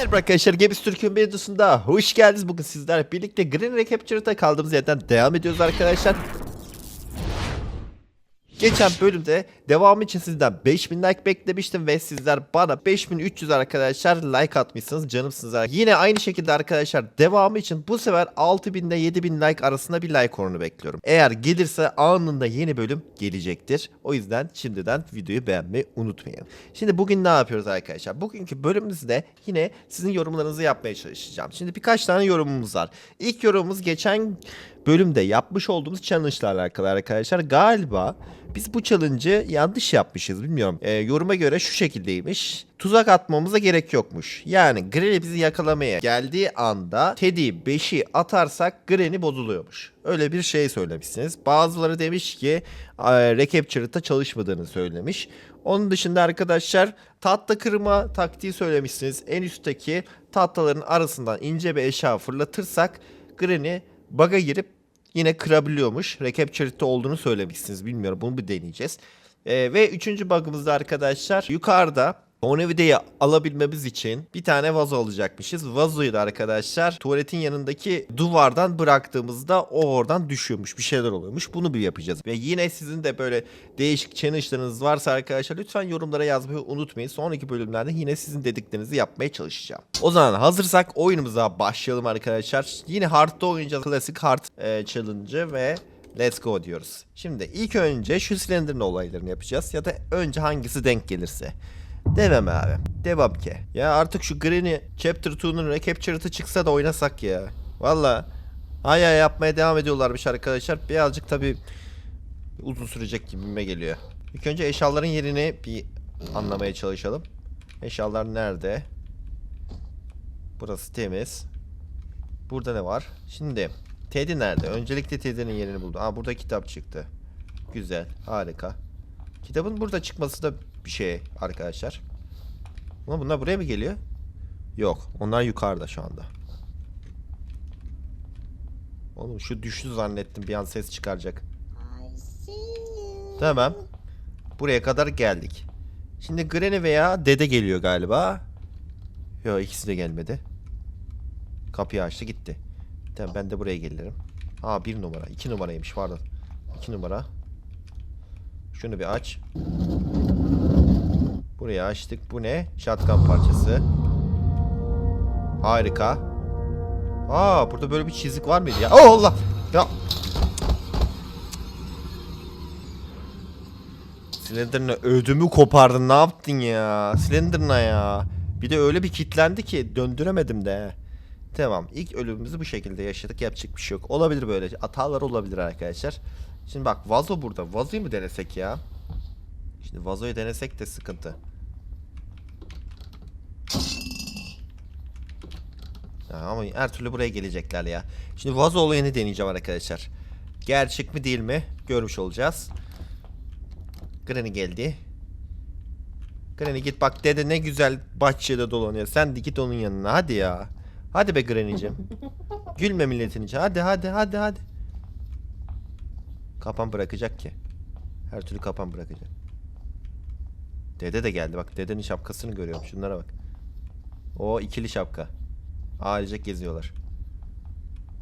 Merhaba arkadaşlar Games Türk'ün videosunda hoş geldiniz. Bugün sizlerle birlikte Green Recapture'da kaldığımız yerden devam ediyoruz arkadaşlar. Geçen bölümde devamı için sizden 5000 like beklemiştim ve sizler bana 5300 arkadaşlar like atmışsınız canımsınız. Yine aynı şekilde arkadaşlar devamı için bu sefer 6000 ile 7000 like arasında bir like oranı bekliyorum. Eğer gelirse anında yeni bölüm gelecektir. O yüzden şimdiden videoyu beğenmeyi unutmayın. Şimdi bugün ne yapıyoruz arkadaşlar? Bugünkü bölümümüzde yine sizin yorumlarınızı yapmaya çalışacağım. Şimdi birkaç tane yorumumuz var. İlk yorumumuz geçen bölümde yapmış olduğumuz challenge'la alakalı arkadaşlar. Galiba biz bu challenge'ı yanlış yapmışız bilmiyorum. Ee, yoruma göre şu şekildeymiş. Tuzak atmamıza gerek yokmuş. Yani Granny bizi yakalamaya geldiği anda Teddy 5'i atarsak Granny bozuluyormuş. Öyle bir şey söylemişsiniz. Bazıları demiş ki e, Recapture'da çalışmadığını söylemiş. Onun dışında arkadaşlar tahta kırma taktiği söylemişsiniz. En üstteki tahtaların arasından ince bir eşya fırlatırsak Granny bug'a girip yine kırabiliyormuş. Recapture'da olduğunu söylemişsiniz. Bilmiyorum bunu bir deneyeceğiz. Ee, ve üçüncü bug'ımızda arkadaşlar yukarıda Bonavide'yi alabilmemiz için bir tane vazo alacakmışız. Vazoyu da arkadaşlar tuvaletin yanındaki duvardan bıraktığımızda o oradan düşüyormuş. Bir şeyler oluyormuş. Bunu bir yapacağız. Ve yine sizin de böyle değişik challenge'larınız varsa arkadaşlar lütfen yorumlara yazmayı unutmayın. Sonraki bölümlerde yine sizin dediklerinizi yapmaya çalışacağım. O zaman hazırsak oyunumuza başlayalım arkadaşlar. Yine hard'da oynayacağız. Klasik hard e, challenge'ı ve Let's go diyoruz. Şimdi ilk önce şu silindirin olaylarını yapacağız ya da önce hangisi denk gelirse. Devam abi. Devam ki. Ya artık şu Granny Chapter 2'nun Recaptured'ı çıksa da oynasak ya. Valla. Hala yapmaya devam ediyorlarmış arkadaşlar. Birazcık tabi uzun sürecek gibime geliyor. İlk önce eşyaların yerini bir anlamaya çalışalım. Eşyalar nerede? Burası temiz. Burada ne var? Şimdi Teddy nerede? Öncelikle Teddy'nin yerini buldu. Aa burada kitap çıktı. Güzel. Harika. Kitabın burada çıkması da bir şey arkadaşlar. Ama bunlar buraya mı geliyor? Yok. Onlar yukarıda şu anda. Oğlum şu düştü zannettim. Bir an ses çıkaracak. Tamam. Buraya kadar geldik. Şimdi Granny veya Dede geliyor galiba. Yok ikisi de gelmedi. Kapıyı açtı gitti. Tamam ben de buraya gelirim. Aa bir numara. iki numaraymış pardon. İki numara. Şunu bir aç. Burayı açtık. Bu ne? Shotgun parçası. Harika. Aa burada böyle bir çizik var mıydı ya? Oh Allah! Ya. Slender'ına ödümü kopardın. Ne yaptın ya? Slender'ına ya. Bir de öyle bir kitlendi ki döndüremedim de. Tamam. İlk ölümümüzü bu şekilde yaşadık. Yapacak bir şey yok. Olabilir böyle. Hatalar olabilir arkadaşlar. Şimdi bak vazo burada. Vazoyu mu denesek ya? Şimdi vazoyu denesek de sıkıntı. Ya ama her türlü buraya gelecekler ya. Şimdi vazo olayını deneyeceğim arkadaşlar. Gerçek mi değil mi? Görmüş olacağız. Granny geldi. Granny git bak dede ne güzel bahçede dolanıyor. Sen de git onun yanına hadi ya. Hadi be Granny'cim. Gülme milletin için. Hadi hadi hadi hadi. Kapan bırakacak ki. Her türlü kapan bırakacak. Dede de geldi bak dedenin şapkasını görüyorum şunlara bak. O ikili şapka. Ailecek geziyorlar.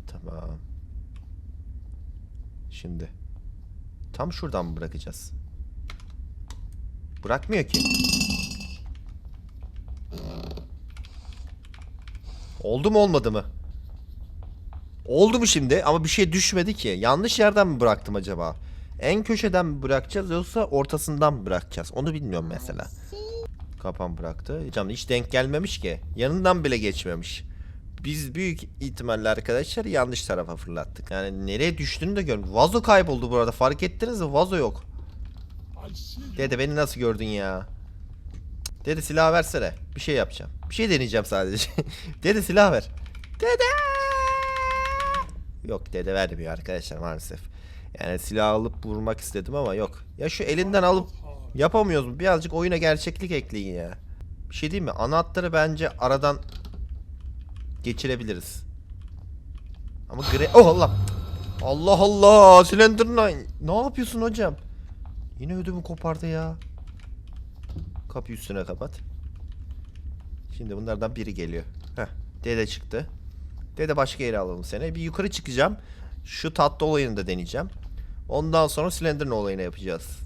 Tamam. Şimdi. Tam şuradan mı bırakacağız? Bırakmıyor ki. Oldu mu olmadı mı? Oldu mu şimdi? Ama bir şey düşmedi ki. Yanlış yerden mi bıraktım acaba? En köşeden mi bırakacağız yoksa ortasından mı bırakacağız? Onu bilmiyorum mesela. Kapan bıraktı. Canım hiç denk gelmemiş ki. Yanından bile geçmemiş. Biz büyük ihtimalle arkadaşlar yanlış tarafa fırlattık. Yani nereye düştüğünü de görmedim. Vazo kayboldu burada. Fark ettiniz mi? Vazo yok. Dede beni nasıl gördün ya? Dede silah versene. Bir şey yapacağım. Bir şey deneyeceğim sadece. dede silah ver. Dede! Yok dede vermiyor arkadaşlar maalesef. Yani silah alıp vurmak istedim ama yok. Ya şu elinden alıp yapamıyoruz mu? Birazcık oyuna gerçeklik ekleyin ya. Bir şey diyeyim mi? Anahtarı bence aradan geçirebiliriz. Ama gre... Oh Allah! Allah Allah! Slenderman! Ne yapıyorsun hocam? Yine ödümü kopardı ya. Kapıyı üstüne kapat. Şimdi bunlardan biri geliyor. Heh. Dede çıktı. Dede başka yere alalım seni. Bir yukarı çıkacağım. Şu tatlı olayını da deneyeceğim. Ondan sonra Slenderman olayını yapacağız.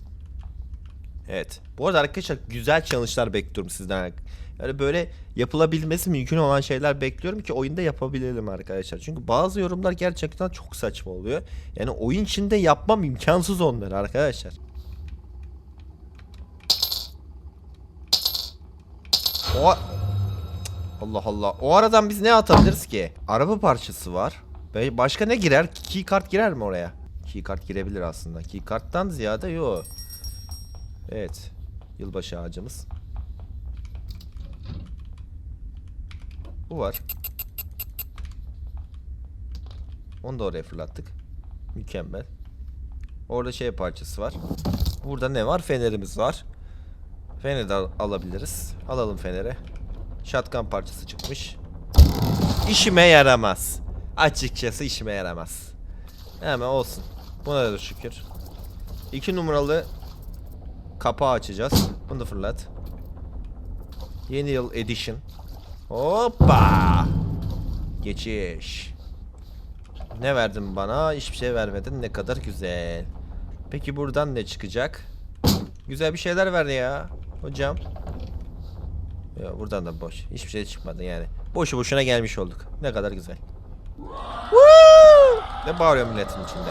Evet. Bu arada arkadaşlar güzel challenge'lar bekliyorum sizden. Yani böyle yapılabilmesi mümkün olan şeyler bekliyorum ki oyunda yapabilelim arkadaşlar. Çünkü bazı yorumlar gerçekten çok saçma oluyor. Yani oyun içinde yapmam imkansız onları arkadaşlar. O Allah Allah. O aradan biz ne atabiliriz ki? Araba parçası var. Başka ne girer? Keycard girer mi oraya? Keycard girebilir aslında. Keycard'dan ziyade yok. Evet. Yılbaşı ağacımız. Bu var. Onu da oraya fırlattık. Mükemmel. Orada şey parçası var. Burada ne var? Fenerimiz var. Feneri de al- alabiliriz. Alalım feneri. Shotgun parçası çıkmış. İşime yaramaz. Açıkçası işime yaramaz. Hemen olsun. Buna da şükür. İki numaralı kapağı açacağız. Bunu da fırlat. Yeni yıl edition. Hoppa. Geçiş. Ne verdin bana? Hiçbir şey vermedin. Ne kadar güzel. Peki buradan ne çıkacak? Güzel bir şeyler ver ya. Hocam. Ya buradan da boş. Hiçbir şey çıkmadı yani. Boşu boşuna gelmiş olduk. Ne kadar güzel. Woo! Ne bağırıyor milletin içinde?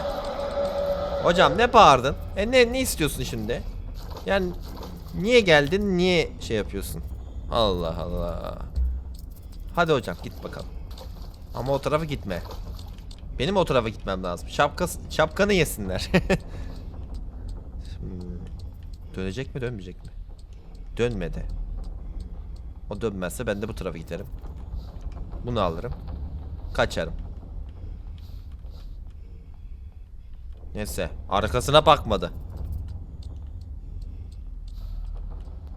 Hocam ne bağırdın? E ne ne istiyorsun şimdi? Yani niye geldin? Niye şey yapıyorsun? Allah Allah. Hadi hocam git bakalım. Ama o tarafa gitme. Benim o tarafa gitmem lazım. Şapkası, şapkanı yesinler. Hmm. Dönecek mi dönmeyecek mi? Dönmedi. O dönmezse ben de bu tarafa giderim. Bunu alırım. Kaçarım. Neyse. Arkasına bakmadı.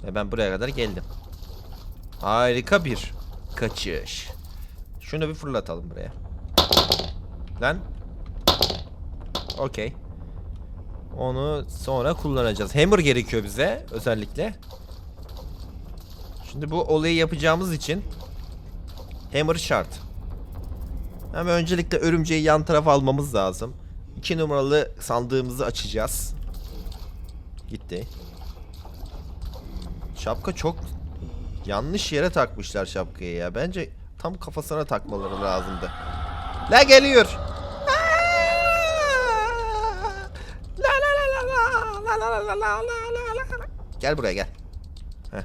Ve ben buraya kadar geldim. Harika bir kaçış. Şunu bir fırlatalım buraya. Lan. Okey. Onu sonra kullanacağız. Hammer gerekiyor bize özellikle. Şimdi bu olayı yapacağımız için Hammer şart. Ama öncelikle örümceği yan tarafa almamız lazım. 2 numaralı sandığımızı açacağız. Gitti. Şapka çok yanlış yere takmışlar şapkayı ya. Bence tam kafasına takmaları lazımdı. La geliyor. La la la la la la la la la la la. Gel buraya gel. Heh.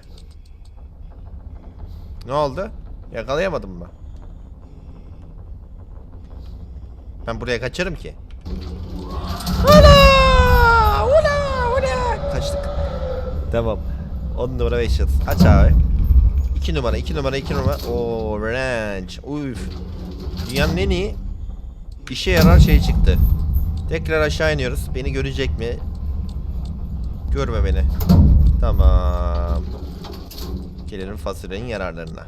Ne oldu? Yakalayamadım mı? Ben buraya kaçarım ki. Ula! Ula! Ula! Kaçtık. Tamam. 10 numara 5 yıldız. Aç abi. 2 numara, 2 numara, 2 numara. Oo, ranch. Uf. Dünyanın en iyi işe yarar şey çıktı. Tekrar aşağı iniyoruz. Beni görecek mi? Görme beni. Tamam. Gelelim fasulyenin yararlarına.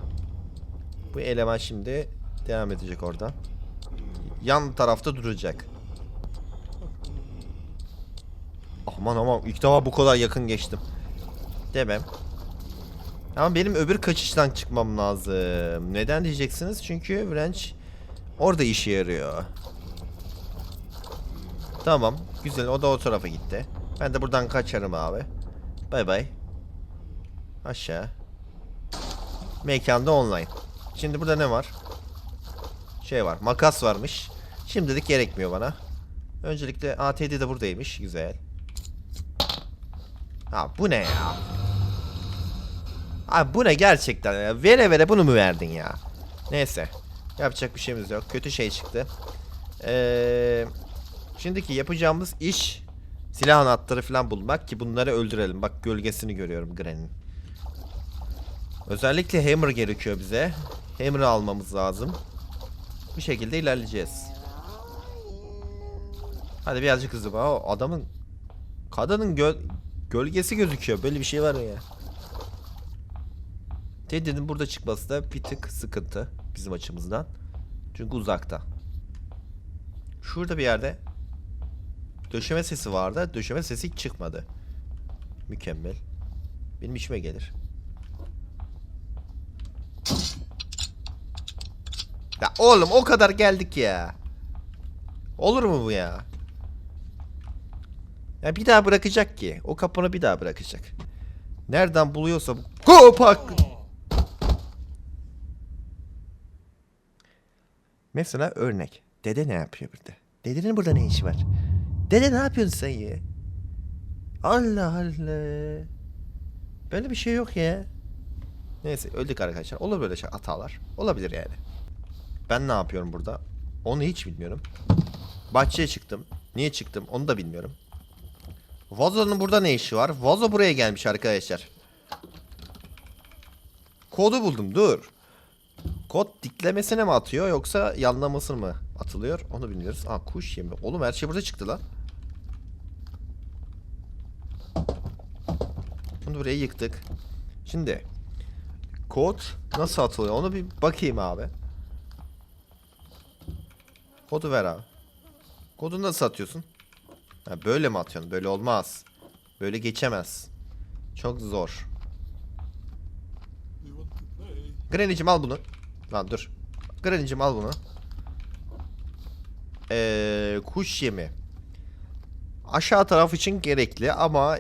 Bu eleman şimdi devam edecek oradan. Yan tarafta duracak. Aman aman ilk defa bu kadar yakın geçtim. Demem. Ama benim öbür kaçıştan çıkmam lazım. Neden diyeceksiniz? Çünkü wrench orada işe yarıyor. Tamam. Güzel. O da o tarafa gitti. Ben de buradan kaçarım abi. Bay bay. Aşağı. Mekanda online. Şimdi burada ne var? Şey var. Makas varmış. Şimdilik gerekmiyor bana. Öncelikle ATD de buradaymış. Güzel. Ha bu ne ya? Abi bu ne gerçekten ya? Vere vere bunu mu verdin ya? Neyse. Yapacak bir şeyimiz yok. Kötü şey çıktı. Eee... Şimdiki yapacağımız iş silah anahtarı falan bulmak ki bunları öldürelim. Bak gölgesini görüyorum Gran'in. Özellikle hammer gerekiyor bize. Hammer'ı almamız lazım. Bu şekilde ilerleyeceğiz. Hadi birazcık hızlı. Aa, adamın kadının göl gölgesi gözüküyor. Böyle bir şey var mı ya? Teddy'nin burada çıkması da bir tık sıkıntı bizim açımızdan. Çünkü uzakta. Şurada bir yerde döşeme sesi vardı. Döşeme sesi hiç çıkmadı. Mükemmel. Benim işime gelir. Ya oğlum o kadar geldik ya. Olur mu bu ya? Ya bir daha bırakacak ki. O kapını bir daha bırakacak. Nereden buluyorsa bu kopak. Mesela örnek. Dede ne yapıyor burada? Dedenin burada ne işi var? Dede ne yapıyorsun sen ya? Allah Allah. Böyle bir şey yok ya. Neyse öldük arkadaşlar. Olur böyle şey hatalar. Olabilir yani. Ben ne yapıyorum burada? Onu hiç bilmiyorum. Bahçeye çıktım. Niye çıktım onu da bilmiyorum. Vazo'nun burada ne işi var? Vazo buraya gelmiş arkadaşlar. Kodu buldum dur. Kod diklemesine mi atıyor yoksa yanlamasına mı atılıyor? Onu bilmiyoruz. Aa kuş yemi. Oğlum her şey burada çıktı lan. Bunu buraya yıktık. Şimdi kod nasıl atılıyor onu bir bakayım abi. Kodu ver abi. Kodu nasıl atıyorsun? Ha, böyle mi atıyorsun? Böyle olmaz. Böyle geçemez. Çok zor. Granny'cim al bunu. Lan dur. Granny'cim al bunu. Ee, kuş yemi. Aşağı taraf için gerekli ama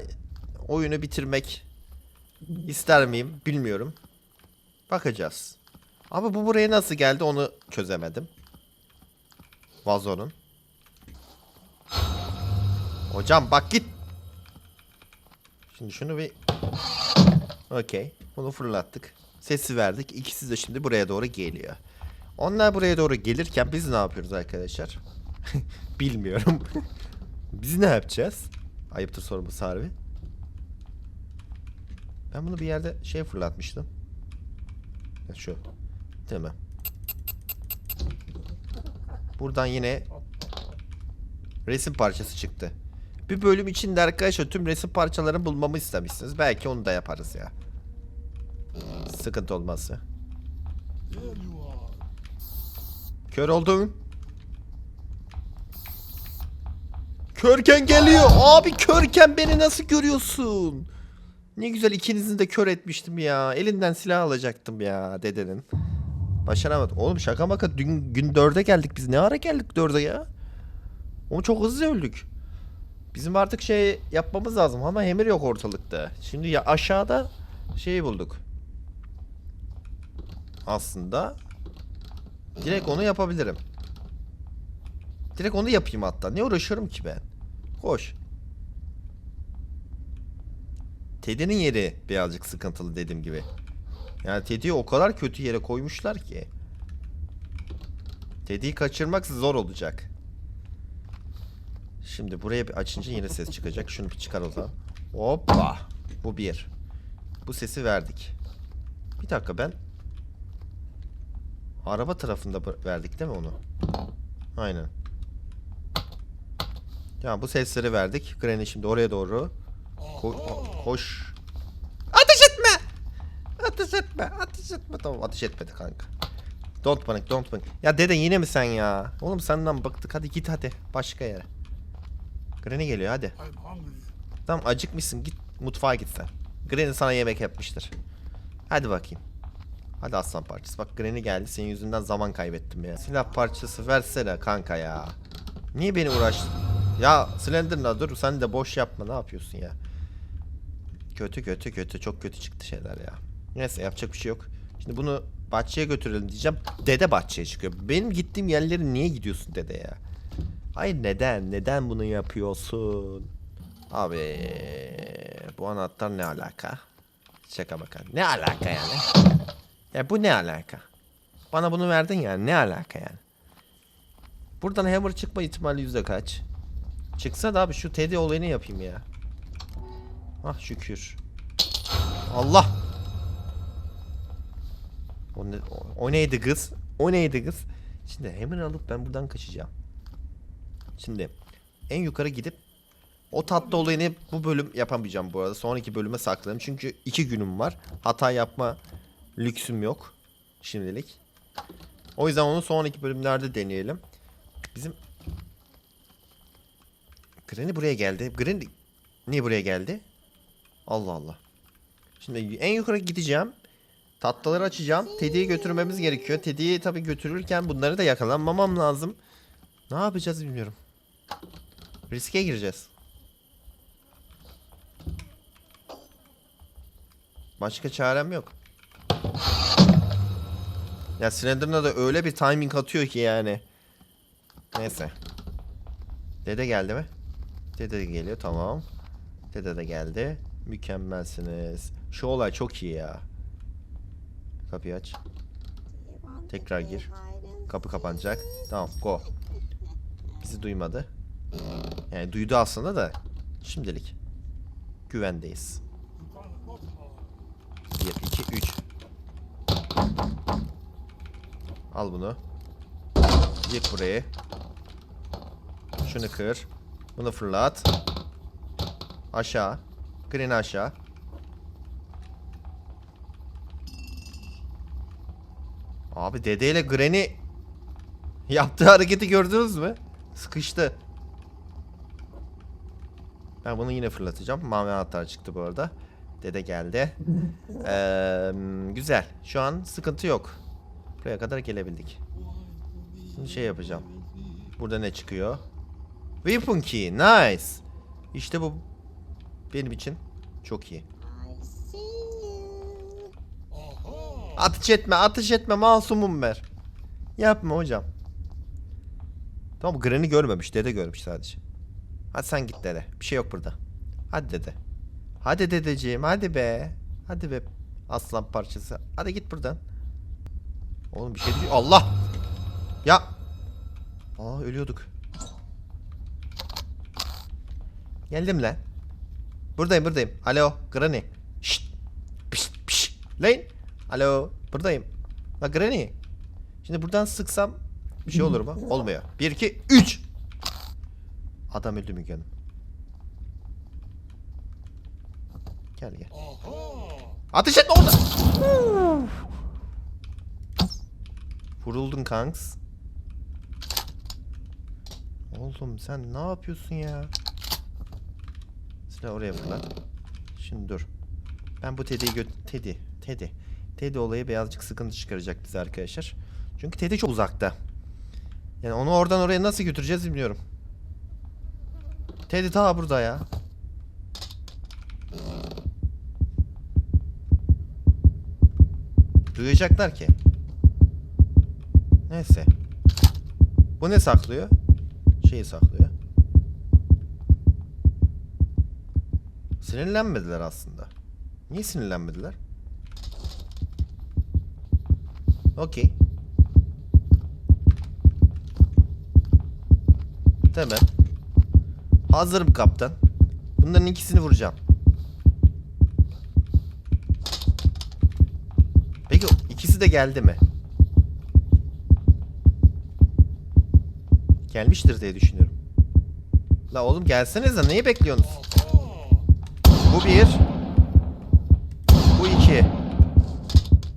oyunu bitirmek ister miyim bilmiyorum. Bakacağız. Ama bu buraya nasıl geldi onu çözemedim. Vazonun. Hocam bak git. Şimdi şunu bir Okey. Bunu fırlattık. Sesi verdik. İkisi de şimdi buraya doğru geliyor. Onlar buraya doğru gelirken biz ne yapıyoruz arkadaşlar? Bilmiyorum. biz ne yapacağız? Ayıptır sorması harbi. Ben bunu bir yerde şey fırlatmıştım. Ya şu. Tamam. Buradan yine resim parçası çıktı. Bir bölüm içinde arkadaşlar tüm resim parçalarını bulmamı istemişsiniz. Belki onu da yaparız ya. Sıkıntı olmazsa. Kör oldun. Körken geliyor. Abi körken beni nasıl görüyorsun? Ne güzel ikinizi de kör etmiştim ya. Elinden silah alacaktım ya dedenin. Başaramadım. Oğlum şaka maka dün gün dörde geldik biz. Ne ara geldik dörde ya? Oğlum çok hızlı öldük. Bizim artık şey yapmamız lazım ama emir yok ortalıkta. Şimdi ya aşağıda şeyi bulduk. Aslında Direkt onu yapabilirim. Direkt onu yapayım hatta. Ne uğraşıyorum ki ben? Koş. Teddy'nin yeri birazcık sıkıntılı dediğim gibi. Yani Teddy'yi o kadar kötü yere koymuşlar ki. Teddy'yi kaçırmak zor olacak. Şimdi buraya bir açınca yine ses çıkacak. Şunu bir çıkar o zaman. Hoppa. Bu bir. Bu sesi verdik. Bir dakika ben Araba tarafında verdik değil mi onu? Aynen. Ya bu sesleri verdik. Granny şimdi oraya doğru. Ko- koş. Ateş etme! Ateş etme! Ateş etme! Tamam ateş etmedi kanka. Don't panic, don't panic. Ya dede yine mi sen ya? Oğlum senden bıktık. Hadi git hadi. Başka yere. Granny geliyor hadi. Tamam acıkmışsın. Git mutfağa git sen. Granny sana yemek yapmıştır. Hadi bakayım. Hadi aslan parçası. Bak Granny geldi. Senin yüzünden zaman kaybettim ya. Silah parçası versene kanka ya. Niye beni uğraş... Ya Slender'la dur sen de boş yapma. Ne yapıyorsun ya? Kötü kötü kötü. Çok kötü çıktı şeyler ya. Neyse yapacak bir şey yok. Şimdi bunu bahçeye götürelim diyeceğim. Dede bahçeye çıkıyor. Benim gittiğim yerlere niye gidiyorsun dede ya? Hayır neden? Neden bunu yapıyorsun? Abi bu anahtar ne alaka? Şaka bakalım. Ne alaka yani? Ya bu ne alaka? Bana bunu verdin ya ne alaka yani? Buradan hammer çıkma ihtimali yüzde kaç? Çıksa da abi şu Teddy olayını yapayım ya. Ah şükür. Allah! O, ne, o, o neydi kız? O neydi kız? Şimdi hammer alıp ben buradan kaçacağım. Şimdi en yukarı gidip o tatlı olayını bu bölüm yapamayacağım bu arada. Sonraki bölüme saklarım. Çünkü iki günüm var. Hata yapma lüksüm yok. Şimdilik. O yüzden onu sonraki bölümlerde deneyelim. Bizim Granny buraya geldi. Granny niye buraya geldi? Allah Allah. Şimdi en yukarı gideceğim. Tatlıları açacağım. Teddy'yi götürmemiz gerekiyor. Teddy'yi tabii götürürken bunları da yakalanmamam lazım. Ne yapacağız bilmiyorum. Riske gireceğiz. Başka çarem yok. Ya Slender'ına da öyle bir timing atıyor ki yani. Neyse. Dede geldi mi? Dede de geliyor tamam. Dede de geldi. Mükemmelsiniz. Şu olay çok iyi ya. Kapıyı aç. Tekrar gir. Kapı kapanacak. Tamam go. Bizi duymadı. Yani duydu aslında da şimdilik güvendeyiz. 1 2 3 Al bunu. Yık burayı. Şunu kır. Bunu fırlat. Aşağı. Green aşağı. Abi dedeyle Granny yaptığı hareketi gördünüz mü? Sıkıştı. Ben bunu yine fırlatacağım. Mavi anahtar çıktı bu arada. Dede geldi. Eee, güzel. Şu an sıkıntı yok. Buraya kadar gelebildik. Şimdi şey yapacağım. Burada ne çıkıyor? Weapon key. Nice. İşte bu benim için çok iyi. Ateş etme, ateş etme masumum ver. Yapma hocam. Tamam Granny görmemiş, dede görmüş sadece. Hadi sen git dede. Bir şey yok burada. Hadi dede. Hadi dedeciğim, hadi be. Hadi be aslan parçası. Hadi git buradan. Oğlum bir şey değil. Allah! Ya! Aa ölüyorduk. Geldim lan. Buradayım buradayım. Alo Granny. Şşt. Pişt pişt. Lan. Alo buradayım. La Granny. Şimdi buradan sıksam bir şey olur mu? Olmuyor. 1 2 3. Adam öldü Müge Hanım. Gel gel. Ateş etme orada. Vuruldun kanks. Oğlum sen ne yapıyorsun ya? Silah oraya fırlat. Şimdi dur. Ben bu Teddy'yi gö... Teddy. Teddy. Teddy olayı birazcık sıkıntı çıkaracak bize arkadaşlar. Çünkü Teddy çok uzakta. Yani onu oradan oraya nasıl götüreceğiz bilmiyorum. Teddy ta burada ya. Duyacaklar ki. Neyse. Bu ne saklıyor? Şeyi saklıyor. Sinirlenmediler aslında. Niye sinirlenmediler? Okey. Tamam. Hazırım kaptan. Bunların ikisini vuracağım. Peki ikisi de geldi mi? Gelmiştir diye düşünüyorum. La oğlum gelsenize neyi bekliyorsunuz? Bu bir. Bu iki.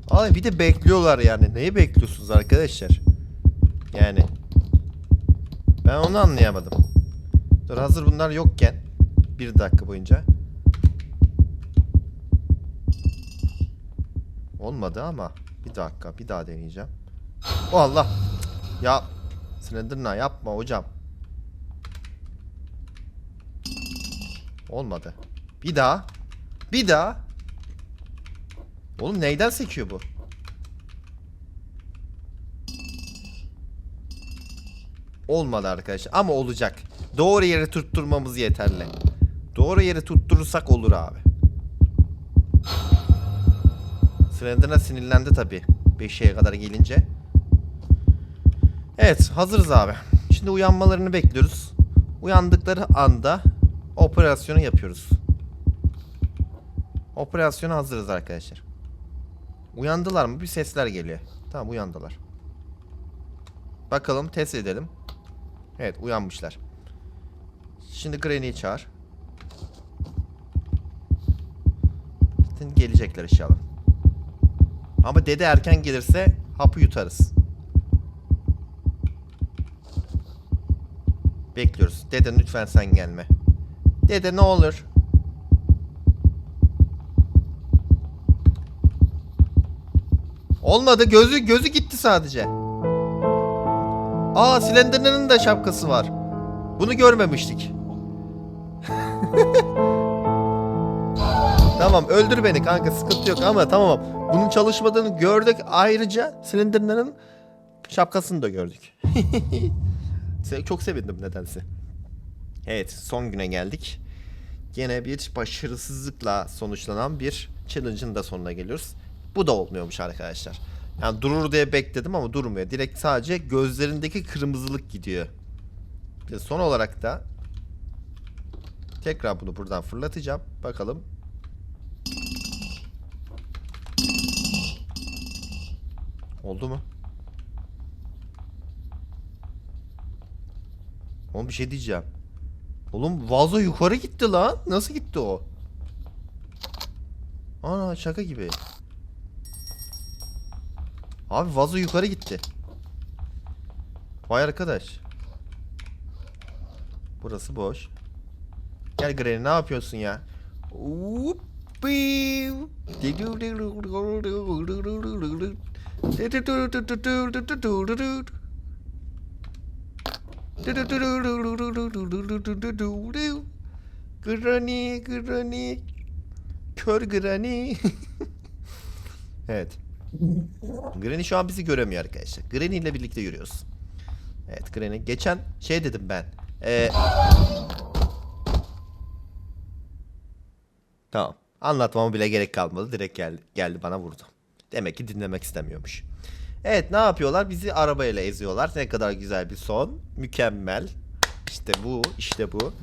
Abi bir de bekliyorlar yani. Neyi bekliyorsunuz arkadaşlar? Yani. Ben onu anlayamadım. Dur hazır bunlar yokken. Bir dakika boyunca. Olmadı ama. Bir dakika bir daha deneyeceğim. Oh Allah. Ya. Slenderna yapma hocam. Olmadı. Bir daha. Bir daha. Oğlum neyden sekiyor bu? Olmadı arkadaşlar ama olacak. Doğru yere tutturmamız yeterli. Doğru yere tutturursak olur abi. Slender'ına sinirlendi tabi. 5'e kadar gelince. Evet hazırız abi. Şimdi uyanmalarını bekliyoruz. Uyandıkları anda operasyonu yapıyoruz. Operasyona hazırız arkadaşlar. Uyandılar mı? Bir sesler geliyor. Tamam uyandılar. Bakalım test edelim. Evet uyanmışlar. Şimdi Granny'i çağır. Gelecekler inşallah. Ama dede erken gelirse hapı yutarız. Bekliyoruz. Dede lütfen sen gelme. Dede ne olur. Olmadı. Gözü gözü gitti sadece. Aa Slenderman'ın da şapkası var. Bunu görmemiştik. tamam öldür beni kanka sıkıntı yok ama tamam. Bunun çalışmadığını gördük. Ayrıca Slenderman'ın şapkasını da gördük. Çok sevindim nedense. Evet son güne geldik. Gene bir başarısızlıkla sonuçlanan bir challenge'ın da sonuna geliyoruz. Bu da olmuyormuş arkadaşlar. Yani durur diye bekledim ama durmuyor. Direkt sadece gözlerindeki kırmızılık gidiyor. Ve son olarak da tekrar bunu buradan fırlatacağım. Bakalım. Oldu mu? Oğlum bir şey diyeceğim. Oğlum vazo yukarı gitti lan. Nasıl gitti o? Ana şaka gibi. Abi vazo yukarı gitti. Vay arkadaş. Burası boş. Gel Granny ne yapıyorsun ya? Uppiu. Granny, Granny. Kör Granny. evet. Granny şu an bizi göremiyor arkadaşlar. Granny ile birlikte yürüyoruz. Evet Granny. Geçen şey dedim ben. Ee... Tamam. Anlatmama bile gerek kalmadı. Direkt geldi, geldi bana vurdu. Demek ki dinlemek istemiyormuş. Evet ne yapıyorlar? Bizi arabayla eziyorlar. Ne kadar güzel bir son. Mükemmel. İşte bu, işte bu.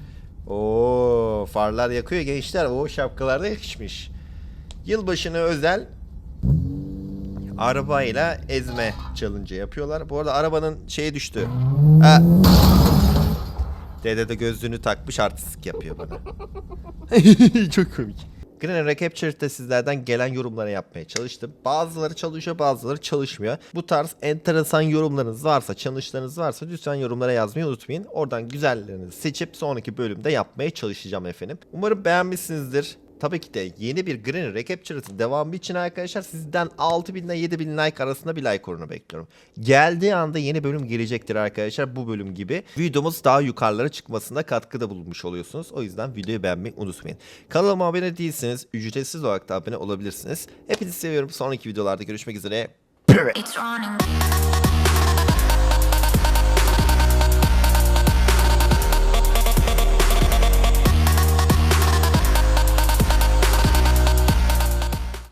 Oo, farlar yakıyor gençler. O şapkalar da yakışmış. Yılbaşına özel arabayla ezme challenge yapıyorlar. Bu arada arabanın şeyi düştü. Ha. Dede de gözlüğünü takmış artistik yapıyor bana. Çok komik. Green Recapture'da sizlerden gelen yorumları yapmaya çalıştım. Bazıları çalışıyor bazıları çalışmıyor. Bu tarz enteresan yorumlarınız varsa, challenge'larınız varsa lütfen yorumlara yazmayı unutmayın. Oradan güzellerini seçip sonraki bölümde yapmaya çalışacağım efendim. Umarım beğenmişsinizdir. Tabii ki de yeni bir Green Recapture'ın devamı için arkadaşlar sizden 6000 ile 7000 like arasında bir like oranı bekliyorum. Geldiği anda yeni bölüm gelecektir arkadaşlar bu bölüm gibi. Videomuz daha yukarılara çıkmasında katkıda bulunmuş oluyorsunuz. O yüzden videoyu beğenmeyi unutmayın. Kanalıma abone değilseniz ücretsiz olarak da abone olabilirsiniz. Hepinizi seviyorum. Sonraki videolarda görüşmek üzere. It's running.